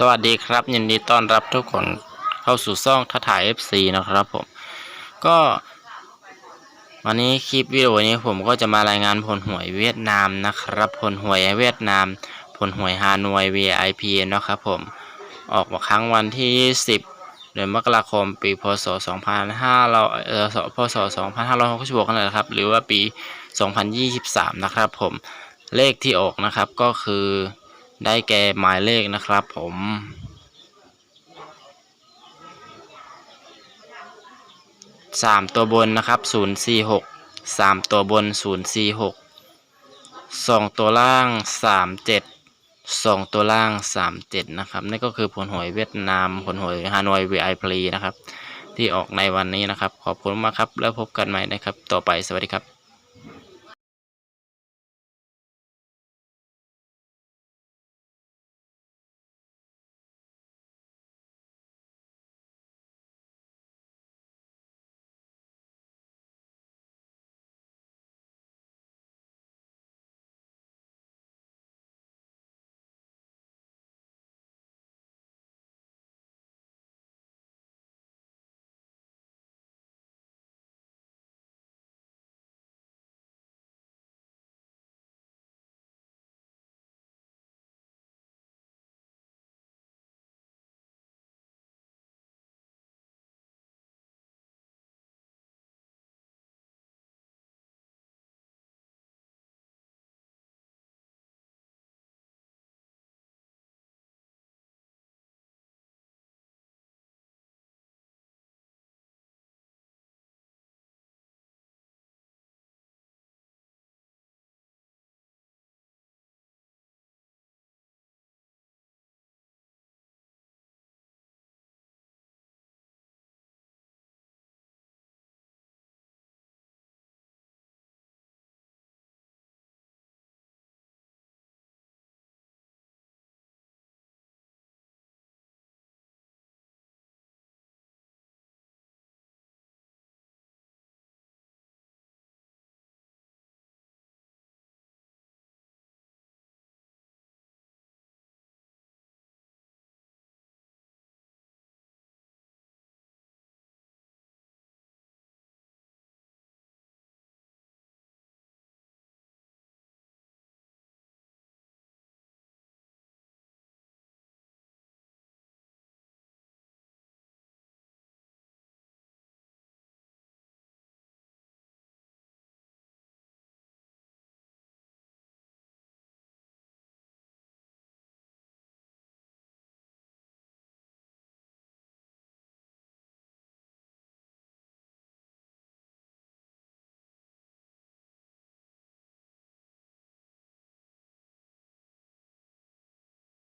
สวัสดีครับ ยินดีต้อนรับทุกคนเข้าสู่ซ่องทัถ่าย FC นะครับผม ก็ วันนี้คลิปวิดีโอนี้ผมก็จะมารายงานผลหวยเวียดนามนะครับ ผลหวยเวียดนาม ผลหวยฮานวย VIP นะครับผมออกมาครั้งวันที่ 10 เดือนมกราคมปีพศ 2500เอ่อพศ 2566กันเลยนะครับ หรือว่าปี 2023 นะครับผมเลขที่ออกนะครับก็คือ ได้แก่หมายเลขนะครับผมสามตัวบนนะครับศูนย์สี่หกสามตัวบนศูนย์สี่หกสองตัวล่างสามเจ็ดสองตัวล่างสามเจ็ดนะครับนี่ก็คือผลหวยเวียดนามผลหวยฮานอยวีไอพลีนะครับ ที่ออกในวันนี้นะครับ ขอบคุณมากครับ แล้วพบกันใหม่นะครับ ต่อไปสวัสดีครับ